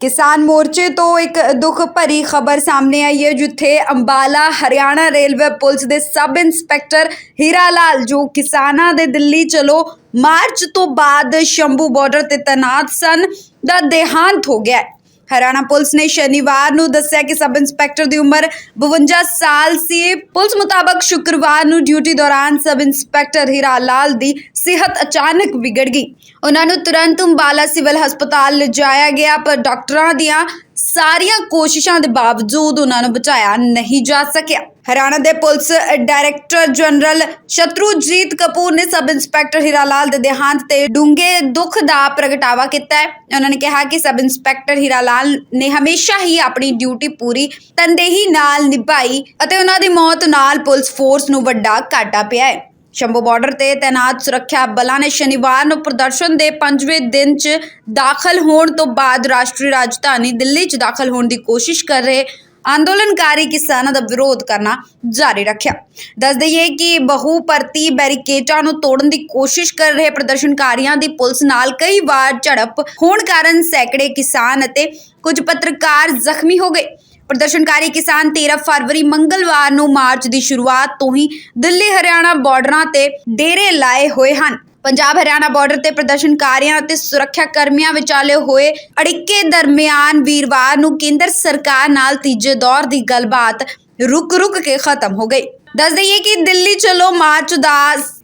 ਕਿਸਾਨ ਮੋਰਚੇ ਤੋਂ ਇੱਕ ਦੁੱਖ ਭਰੀ ਖਬਰ ਸਾਹਮਣੇ ਆਈ ਹੈ, ਜਿੱਥੇ ਅੰਬਾਲਾ, ਹਰਿਆਣਾ ਰੇਲਵੇ ਪੁਲਿਸ ਦੇ ਸਬ ਇੰਸਪੈਕਟਰ ਹੀਰਾ ਲਾਲ, ਜੋ ਕਿਸਾਨਾਂ ਦੇ ਦਿੱਲੀ ਚਲੋ, ਮਾਰਚ ਤੋਂ ਬਾਅਦ ਸ਼ੰਭੂ ਬਾਰਡਰ ਤੇ ਤੈਨਾਤ ਸਨ, ਦਾ ਦੇਹਾਂਤ ਹੋ ਗਿਆ ਹੈ। ਹਰਿਆਣਾ ਪੁਲਿਸ ਨੇ ਸ਼ਨੀਵਾਰ ਨੂੰ ਦੱਸਿਆ ਕਿ ਸਬ ਇੰਸਪੈਕਟਰ ਦੀ ਉਮਰ 52 ਸਾਲ ਸੀ। ਪੁਲਿਸ ਮੁਤਾਬਕ ਸ਼ੁੱਕਰਵਾਰ ਨੂੰ ਡਿਊਟੀ ਦੌਰਾਨ ਸਬ ਇੰਸਪੈਕਟਰ ਹੀਰਾ ਲਾਲ ਦੀ ਸਿਹਤ ਅਚਾਨਕ ਵਿਗੜ ਗਈ। ਉਹਨਾਂ ਨੂੰ ਤੁਰੰਤ ਅੰਬਾਲਾ ਸਿਵਲ ਹਸਪਤਾਲ ਲਿਜਾਇਆ ਗਿਆ, ਪਰ ਡਾਕਟਰਾਂ ਦੀਆਂ ਸਾਰੀਆਂ ਕੋਸ਼ਿਸ਼ਾਂ ਦੇ ਬਾਵਜੂਦ ਉਹਨਾਂ ਨੂੰ ਬਚਾਇਆ ਨਹੀਂ ਜਾ ਸਕਿਆ। ਹਰਿਆਣਾ ਦੇ police director general Shatrujeet Kapoor ਨੇ ਸਬ ਇੰਸਪੈਕਟਰ ਹੀਰਾ ਲਾਲ ਦੇ ਦੇਹਾਂਤ ਤੇ ਡੂੰਘੇ ਦੁੱਖ ਦਾ ਪ੍ਰਗਟਾਵਾ ਕੀਤਾ ਹੈ। ਉਹਨਾਂ ਨੇ ਕਿਹਾ ਕਿ ਸਬ ਇੰਸਪੈਕਟਰ ਹੀਰਾ ਲਾਲ ਨੇ ਹਮੇਸ਼ਾ ਹੀ ਆਪਣੀ ਡਿਊਟੀ ਪੂਰੀ ਤਨਦੇਹੀ ਨਾਲ ਨਿਭਾਈ ਅਤੇ ਉਹਨਾਂ ਦੀ ਮੌਤ ਨਾਲ ਪੁਲਿਸ ਫੋਰਸ ਨੂੰ ਵੱਡਾ ਘਾਟਾ ਪਿਆ ਹੈ। ਸ਼ੰਭੂ ਬਾਰਡਰ ਤੇ ਤੈਨਾਤ ਸੁਰੱਖਿਆ ਬਲਾਂ ਨੇ ਸ਼ਨੀਵਾਰ ਨੂੰ ਪ੍ਰਦਰਸ਼ਨ ਦੇ 5ਵੇਂ ਦਿਨ 'ਚ ਦਾਖਲ ਹੋਣ ਤੋਂ ਬਾਅਦ ਰਾਸ਼ਟਰੀ ਰਾਜਧਾਨੀ ਦਿੱਲੀ 'ਚ ਦਾਖਲ ਹੋਣ ਦੀ ਕੋਸ਼ਿਸ਼ ਕਰ ਰਹੇ ਅੰਦੋਲਨਕਾਰੀ ਕਿਸਾਨਾਂ ਦਾ ਵਿਰੋਧ ਕਰਨਾ ਜਾਰੀ ਰੱਖਿਆ ਦੱਸ ਦਈਏ ਕਿ ਬਹੁ ਪਰਤੀ ਬੈਰੀਕੇਟਾਂ ਨੂੰ ਤੋੜਨ ਦੀ ਕੋਸ਼ਿਸ਼ ਕਰ ਰਹੇ ਪ੍ਰਦਰਸ਼ਨਕਾਰੀਆਂ ਦੀ ਪੁਲਿਸ ਨਾਲ ਕਈ ਵਾਰ ਝੜਪ ਹੋਣ ਕਾਰਨ ਸੈਂਕੜੇ ਕਿਸਾਨ ਅਤੇ ਕੁਝ ਪੱਤਰਕਾਰ ਜ਼ਖਮੀ ਹੋ ਗਏ ਪ੍ਰਦਰਸ਼ਨਕਾਰੀ ਕਿਸਾਨ 13 ਫਰਵਰੀ ਮੰਗਲਵਾਰ ਨੂੰ ਮਾਰਚ ਦੀ ਸ਼ੁਰੂਆਤ ਤੋਂ ਹੀ ਦਿੱਲੀ ਹਰਿਆਣਾ ਬਾਰਡਰਾਂ ਤੇ ਡੇਰੇ ਲਾਏ ਹੋਏ ਹਨ ਪੰਜਾਬ ਹਰਿਆਣਾ ਬਾਰਡਰ ਤੇ ਪ੍ਰਦਰਸ਼ਨਕਾਰੀਆਂ ਅਤੇ ਸੁਰੱਖਿਆ ਕਰਮੀਆਂ ਵਿਚਾਲੇ ਹੋਏ ਅੜਿੱਕੇ ਦਰਮਿਆਨ ਵੀਰਵਾਰ ਨੂੰ ਕੇਂਦਰ ਸਰਕਾਰ ਨਾਲ ਤੀਜੇ ਦੌਰ ਦੀ ਗੱਲਬਾਤ ਰੁਕ-ਰੁਕ ਕੇ ਖਤਮ ਹੋ ਗਈ। ਦੱਸ ਦਈਏ ਕਿ ਦਿੱਲੀ ਚਲੋ ਮਾਰਚ ਦਾ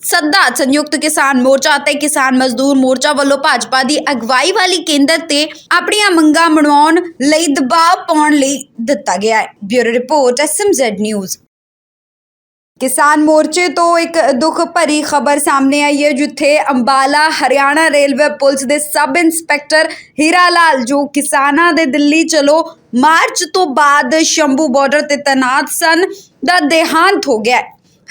ਸੱਦਾ, ਸੰਯੁਕਤ ਕਿਸਾਨ ਮੋਰਚਾ ਅਤੇ ਕਿਸਾਨ ਮਜ਼ਦੂਰ ਮੋਰਚਾ ਵੱਲੋਂ ਭਾਜਪਾ ਦੀ ਅਗਵਾਈ ਵਾਲੀ ਕੇਂਦਰ ਤੇ ਆਪਣੀਆਂ ਮੰਗਾਂ ਮਨਵਾਉਣ ਲਈ ਦਬਾਅ ਪਾਉਣ ਲਈ ਦਿੱਤਾ ਗਿਆ ਹੈ। Bureau report SMZ news. ਕਿਸਾਨ ਮੋਰਚੇ ਤੋਂ ਇੱਕ ਦੁੱਖ ਭਰੀ ਖਬਰ ਸਾਹਮਣੇ ਆਈ ਹੈ, ਜਿੱਥੇ ਅੰਬਾਲਾ, ਹਰਿਆਣਾ ਰੇਲਵੇ ਪੁਲਿਸ ਦੇ ਸਬ ਇੰਸਪੈਕਟਰ ਹੀਰਾ ਲਾਲ, ਜੋ ਕਿਸਾਨਾਂ ਦੇ ਦਿੱਲੀ ਚਲੋ ਮਾਰਚ ਤੋਂ ਬਾਅਦ ਸ਼ੰਭੂ ਬਾਰਡਰ ਤੇ ਤੈਨਾਤ ਸਨ, ਦਾ ਦੇਹਾਂਤ ਹੋ ਗਿਆ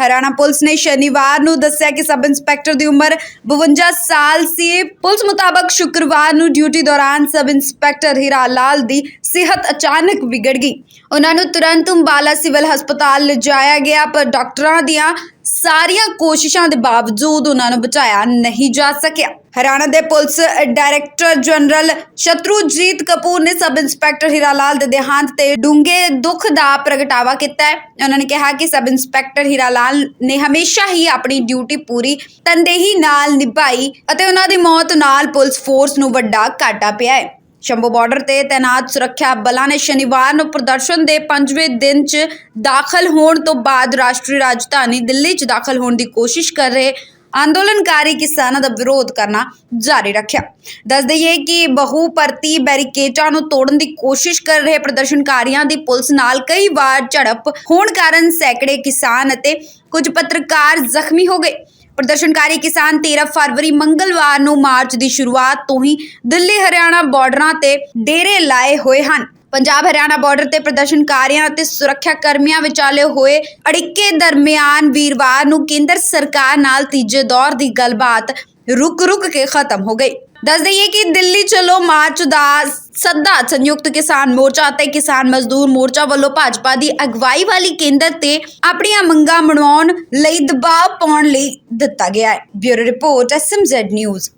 ਹਰਿਆਣਾ ਪੁਲਿਸ ਨੇ ਸ਼ਨੀਵਾਰ ਨੂੰ ਦੱਸਿਆ ਕਿ ਸਬ ਇੰਸਪੈਕਟਰ ਦੀ ਉਮਰ 52 ਸਾਲ ਸੀ। ਪੁਲਿਸ ਮੁਤਾਬਕ ਸ਼ੁੱਕਰਵਾਰ ਨੂੰ ਡਿਊਟੀ ਦੌਰਾਨ ਸਬ ਇੰਸਪੈਕਟਰ ਹੀਰਾ ਲਾਲ ਦੀ ਸਿਹਤ ਅਚਾਨਕ ਵਿਗੜ ਗਈ। ਉਹਨਾਂ ਨੂੰ ਤੁਰੰਤ ਅੰਬਾਲਾ ਸਿਵਲ ਹਸਪਤਾਲ ਲਿਜਾਇਆ ਗਿਆ, ਪਰ ਡਾਕਟਰਾਂ ਦੀਆਂ ਸਾਰੀਆਂ ਕੋਸ਼ਿਸ਼ਾਂ ਦੇ ਬਾਵਜੂਦ ਉਹਨਾਂ ਨੂੰ ਬਚਾਇਆ ਨਹੀਂ ਜਾ ਸਕਿਆ। ਹਰਿਆਣਾ ਦੇ police director general Shatrujeet Kapoor ਨੇ ਸਬ ਇੰਸਪੈਕਟਰ ਹੀਰਾ ਲਾਲ ਦੇ ਦੇਹਾਂਤ ਤੇ ਡੂੰਘੇ ਦੁੱਖ ਦਾ ਪ੍ਰਗਟਾਵਾ ਕੀਤਾ ਹੈ। ਉਹਨਾਂ ਨੇ ਕਿਹਾ ਕਿ ਸਬ ਇੰਸਪੈਕਟਰ ਹੀਰਾ ਲਾਲ ਨੇ ਹਮੇਸ਼ਾ ਹੀ ਆਪਣੀ ਡਿਊਟੀ ਪੂਰੀ ਤਨਦੇਹੀ ਨਾਲ ਨਿਭਾਈ ਅਤੇ ਉਹਨਾਂ ਦੀ ਮੌਤ ਨਾਲ ਪੁਲਿਸ ਫੋਰਸ ਨੂੰ ਵੱਡਾ ਘਾਟਾ ਪਿਆ ਹੈ। ਸ਼ੰਭੂ ਬਾਰਡਰ ਤੇ ਤੈਨਾਤ ਸੁਰੱਖਿਆ ਬਲਾਂ ਨੇ ਸ਼ਨੀਵਾਰ ਨੂੰ ਪ੍ਰਦਰਸ਼ਨ ਦੇ 5ਵੇਂ ਦਿਨ 'ਚ ਦਾਖਲ ਹੋਣ ਤੋਂ ਬਾਅਦ ਰਾਸ਼ਟਰੀ ਰਾਜਧਾਨੀ ਦਿੱਲੀ 'ਚ ਦਾਖਲ ਹੋਣ ਦੀ ਕੋਸ਼ਿਸ਼ ਕਰ ਰਹੇ ਅੰਦੋਲਨਕਾਰੀ ਕਿਸਾਨਾਂ ਦਾ ਵਿਰੋਧ ਕਰਨਾ ਜਾਰੀ ਰੱਖਿਆ ਦੱਸ ਦਈਏ ਕਿ ਬਹੁ ਪਰਤੀ ਬੈਰੀਕੇਡਾਂ ਨੂੰ ਤੋੜਨ ਦੀ ਕੋਸ਼ਿਸ਼ ਕਰ ਰਹੇ ਪ੍ਰਦਰਸ਼ਨਕਾਰੀਆਂ ਦੀ ਪੁਲਿਸ ਨਾਲ ਕਈ ਵਾਰ ਝੜਪ ਹੋਣ ਕਾਰਨ ਸੈਂਕੜੇ ਕਿਸਾਨ ਅਤੇ ਕੁਝ ਪੱਤਰਕਾਰ ਜ਼ਖਮੀ ਹੋ ਗਏ ਪ੍ਰਦਰਸ਼ਨਕਾਰੀ ਕਿਸਾਨ 13 ਫਰਵਰੀ ਮੰਗਲਵਾਰ ਨੂੰ ਮਾਰਚ ਦੀ ਸ਼ੁਰੂਆਤ ਤੋਂ ਹੀ ਦਿੱਲੀ ਹਰਿਆਣਾ ਬਾਰਡਰਾਂ ਤੇ ਡੇਰੇ ਲਾਏ ਹੋਏ ਹਨ ਪੰਜਾਬ ਹਰਿਆਣਾ ਬਾਰਡਰ ਤੇ ਪ੍ਰਦਰਸ਼ਨਕਾਰੀਆਂ ਅਤੇ ਸੁਰੱਖਿਆ ਕਰਮੀਆਂ ਵਿਚਾਲੇ ਹੋਏ ਅੜਿੱਕੇ ਦਰਮਿਆਨ ਵੀਰਵਾਰ ਨੂੰ ਕੇਂਦਰ ਸਰਕਾਰ ਨਾਲ ਤੀਜੇ ਦੌਰ ਦੀ ਗੱਲਬਾਤ ਰੁਕ-ਰੁਕ ਕੇ ਖਤਮ ਹੋ ਗਈ। ਦੱਸ ਦਈਏ ਕਿ ਦਿੱਲੀ ਚਲੋ ਮਾਰਚ ਦਾ ਸੱਦਾ, ਸੰਯੁਕਤ ਕਿਸਾਨ ਮੋਰਚਾ ਅਤੇ ਕਿਸਾਨ ਮਜ਼ਦੂਰ ਮੋਰਚਾ ਵੱਲੋਂ ਭਾਜਪਾ ਦੀ ਅਗਵਾਈ ਵਾਲੀ ਕੇਂਦਰ ਤੇ ਆਪਣੀਆਂ ਮੰਗਾਂ ਮਨਵਾਉਣ ਲਈ ਦਬਾਅ ਪਾਉਣ ਲਈ ਦਿੱਤਾ ਗਿਆ ਹੈ। Bureau report, SMZ news.